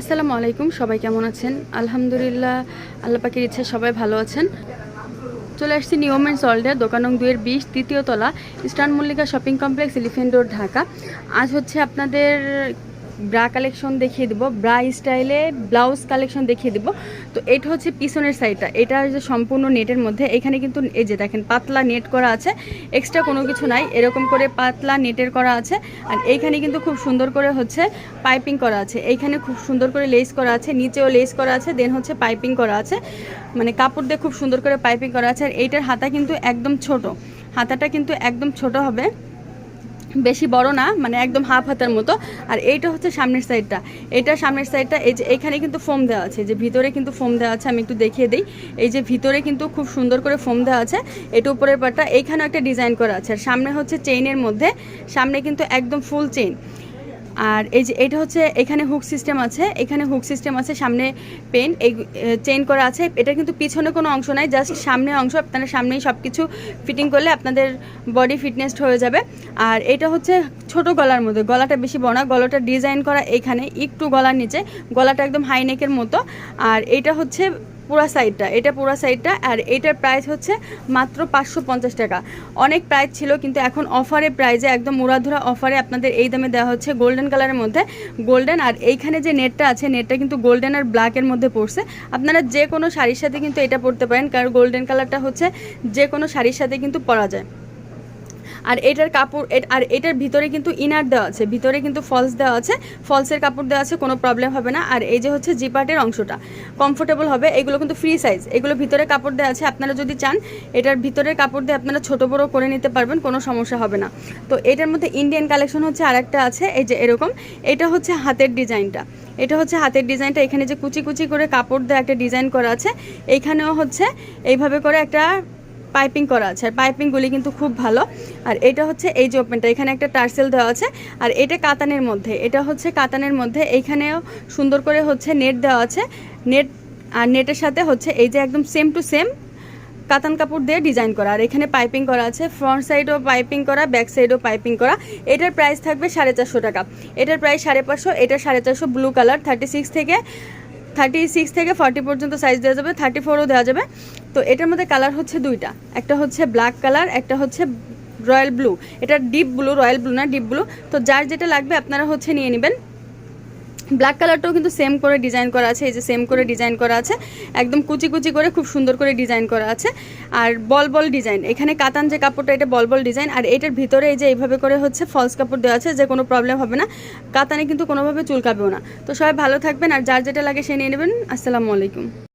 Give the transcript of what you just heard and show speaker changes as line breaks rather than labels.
আসসালামু আলাইকুম, সবাই কেমন আছেন? আলহামদুলিল্লাহ, আল্লাহ পাখির ইচ্ছা সবাই ভালো আছেন। চলে আসছি নিউমেন ওয়ার্ল্ডের দোকান নং দুইয়ের বিশ, তৃতীয় তলা, Eastern Mallika Shopping Complex Elephant Road, Dhaka. আজ হচ্ছে আপনাদের ব্রা কালেকশন দেখিয়ে দেবো ব্রা স্টাইলে ব্লাউজ কালেকশন দেখিয়ে দেবো। তো এটা হচ্ছে পিছনের সাইডটা এটা যে সম্পূর্ণ নেটের মধ্যে, এখানে কিন্তু এই যে দেখেন পাতলা নেট করা আছে এক্সট্রা কোনো কিছু নাই, এরকম করে পাতলা নেটের করা আছে। আর এইখানে কিন্তু খুব সুন্দর করে হচ্ছে পাইপিং করা আছে, এইখানে খুব সুন্দর করে লেস করা আছে, নিচেও লেস করা আছে দেন হচ্ছে পাইপিং করা আছে। মানে কাপড় দিয়ে খুব সুন্দর করে পাইপিং করা আছে, আর এইটার হাতা কিন্তু একদম ছোট, হাতাটা কিন্তু একদম ছোট হবে। বেশি বড় না মানে একদম হাফ হাতের মতো। আর এইটা হচ্ছে সামনের সাইডটা এটা সামনের সাইডটা এই যে এখানে কিন্তু ফোম দেওয়া আছে। যে ভিতরে কিন্তু ফোম দেওয়া আছে, আমি একটু দেখিয়ে দিই। এই যে ভিতরে কিন্তু খুব সুন্দর করে ফোম দেওয়া আছে। এটা উপরের পাটটা এইখানেও একটা ডিজাইন করা আছে। আর সামনে হচ্ছে চেইনের মধ্যে। সামনে কিন্তু একদম ফুল চেইন আর এই যে এটা হচ্ছে, এখানে হুক সিস্টেম আছে, এখানে হুক সিস্টেম আছে, সামনে পেন এই চেন করা আছে। এটা কিন্তু পিছনে কোনো অংশ নাই জাস্ট সামনে অংশ, আপনারা সামনেই সব কিছু ফিটিং করলে আপনাদের বডি ফিটনেস হয়ে যাবে। আর এটা হচ্ছে ছোট গলার মধ্যে, গলাটা বেশি বড় না, গলাটা ডিজাইন করা এখানে, একটু গলার নিচে, গলাটা একদম হাই নেকের মতো। আর এটা হচ্ছে পুরা সাইডটা এটা পুরা সাইডটা আর এটার প্রাইস হচ্ছে মাত্র পাঁচশো পঞ্চাশ টাকা। অনেক প্রাইস ছিল কিন্তু এখন অফারে প্রাইজে একদম উড়াধুরা অফারে আপনাদের এই দামে দেওয়া হচ্ছে গোল্ডেন কালারের মধ্যে। গোল্ডেন আর এইখানে যে নেটটা আছে নেটটা কিন্তু গোল্ডেন আর ব্ল্যাকের মধ্যে পড়ছে। আপনারা যে কোনো শাড়ির সাথে কিন্তু এটা পরতে পারেন, কারণ গোল্ডেন কালারটা হচ্ছে যে কোনো শাড়ির সাথে কিন্তু পরা যায়। আর এটার কাপড় আর এটার ভিতরে কিন্তু ইনার দেওয়া আছে, ভিতরে কিন্তু ফলস দেওয়া আছে ফলসের কাপড় দেওয়া আছে, কোনো প্রবলেম হবে না। আর এই যে হচ্ছে জিপাটের অংশটা কমফোর্টেবল হবে, এগুলো কিন্তু ফ্রি সাইজ এগুলো ভিতরে কাপড় দেওয়া আছে, আপনারা যদি চান, এটার ভিতরের কাপড় দিয়ে আপনারা ছোট বড় করে নিতে পারবেন, কোনো সমস্যা হবে না। তো এটার মধ্যে ইন্ডিয়ান কালেকশন হচ্ছে আর একটা আছে, এই যে এরকম, এটা হচ্ছে হাতের ডিজাইনটা। এটা হচ্ছে হাতের ডিজাইনটা, এখানে যে কুচি কুচি করে কাপড় দেওয়া একটা ডিজাইন করা আছে, এইখানেও হচ্ছে, এইভাবে করে একটা পাইপিং করা আছে। আর পাইপিংগুলি কিন্তু খুব ভালো। আর এটা হচ্ছে এই যে ওপেনটা এখানে একটা টার্সেল দেওয়া আছে। আর এটা কাতানের মধ্যে, এটা হচ্ছে কাতানের মধ্যে, এইখানেও সুন্দর করে হচ্ছে নেট দেওয়া আছে। নেট আর নেটের সাথে হচ্ছে এই যে একদম সেম টু সেম কাতান কাপড় দিয়ে ডিজাইন করা। আর এখানে পাইপিং করা আছে ফ্রন্ট সাইডও পাইপিং করা ব্যাক সাইডও পাইপিং করা। এটার প্রাইস থাকবে সাড়ে চারশো টাকা। এটার প্রাইস সাড়ে পাঁচশো, এটা সাড়ে চারশো ব্লু কালার থার্টি সিক্স থেকে থার্টি সিক্স থেকে ফর্টি পর্যন্ত সাইজ দেওয়া যাবে থার্টি ফোরও দেওয়া যাবে। তো এটার মধ্যে কালার হচ্ছে দুইটা। একটা হচ্ছে ব্ল্যাক কালার, একটা হচ্ছে রয়্যাল ব্লু। এটা ডিপ ব্লু, রয়্যাল ব্লু না, ডিপ ব্লু। তো যার যেটা লাগবে আপনারা হচ্ছে নিয়ে নেবেন। ব্ল্যাক কালারটাও কিন্তু সেম করে ডিজাইন করা আছে, এই যে সেম করে ডিজাইন করা আছে। একদম কুচি কুচি করে, খুব সুন্দর করে ডিজাইন করা আছে। আর বল বল ডিজাইন, এখানে কাতান যে কাপড়টা, এটা বল বল ডিজাইন। আর এটার ভিতরে এই যে এইভাবে করে হচ্ছে ফলস কাপড় দেওয়া আছে, যে কোনো প্রবলেম হবে না। কাতানে কিন্তু কোনোভাবে চুলকাবেও না। তো সবাই ভালো থাকবেন, আর যার যেটা লাগে সে নিয়ে নেবেন। আসসালামু আলাইকুম।